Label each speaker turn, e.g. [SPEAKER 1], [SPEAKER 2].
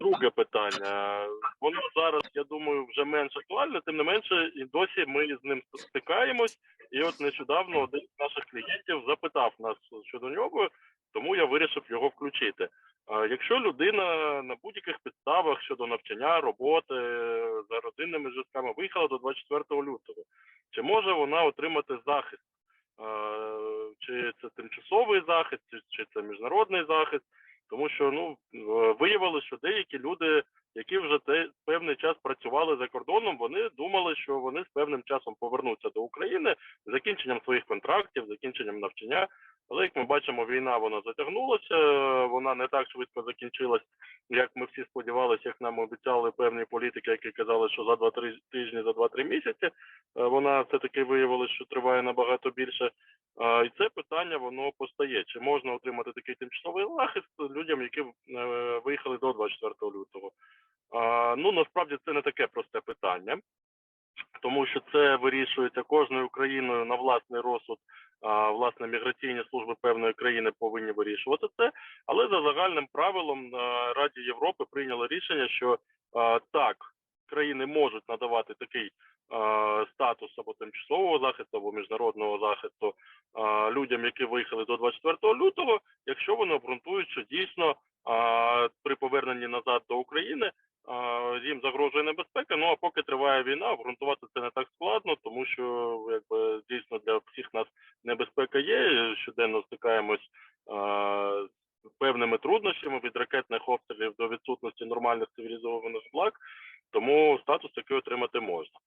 [SPEAKER 1] Друге питання. Воно зараз, я думаю, вже менш актуальне, тим не менше, і досі ми з ним стикаємось. І от нещодавно один з наших клієнтів запитав нас щодо нього, тому я вирішив його включити. Якщо людина на будь-яких підставах щодо навчання, роботи за родинними зв'язками виїхала до 24 лютого, чи може вона отримати захист? Чи це тимчасовий захист, чи це міжнародний захист? Тому що ну виявилося, що деякі люди, які вже те певний час працювали за кордоном, вони думали, що вони з певним часом повернуться до України закінченням своїх контрактів, закінченням навчання. Але як ми бачимо, війна вона затягнулася, вона не так швидко закінчилась, як ми всі сподівалися, як нам обіцяли певні політики, які казали, що за 2-3 тижні, за 2-3 місяці. Е, Вона все таки виявилася, що триває набагато більше. І це питання воно постає. Чи можна отримати такий тимчасовий захист людям, які е, виїхали до 24 лютого? Ну насправді це не таке просте питання, тому що це вирішується кожною країною на власний розсуд. Власне, міграційні служби певної країни повинні вирішувати це. Але за загальним правилом Раді Європи прийняли рішення, що так країни можуть надавати такий статус або тимчасового захисту, або міжнародного захисту людям, які виїхали до 24 лютого, якщо вони обґрунтують, що дійсно при поверненні назад до України їм загрожує небезпека. Ну а поки триває війна, обґрунтувати це не так складно, тому що якби дійсно для всіх нас небезпека є. Щоденно стикаємось певними труднощами від ракетних обстрілів до відсутності нормальних цивілізованих благ, тому статус такий отримати можна.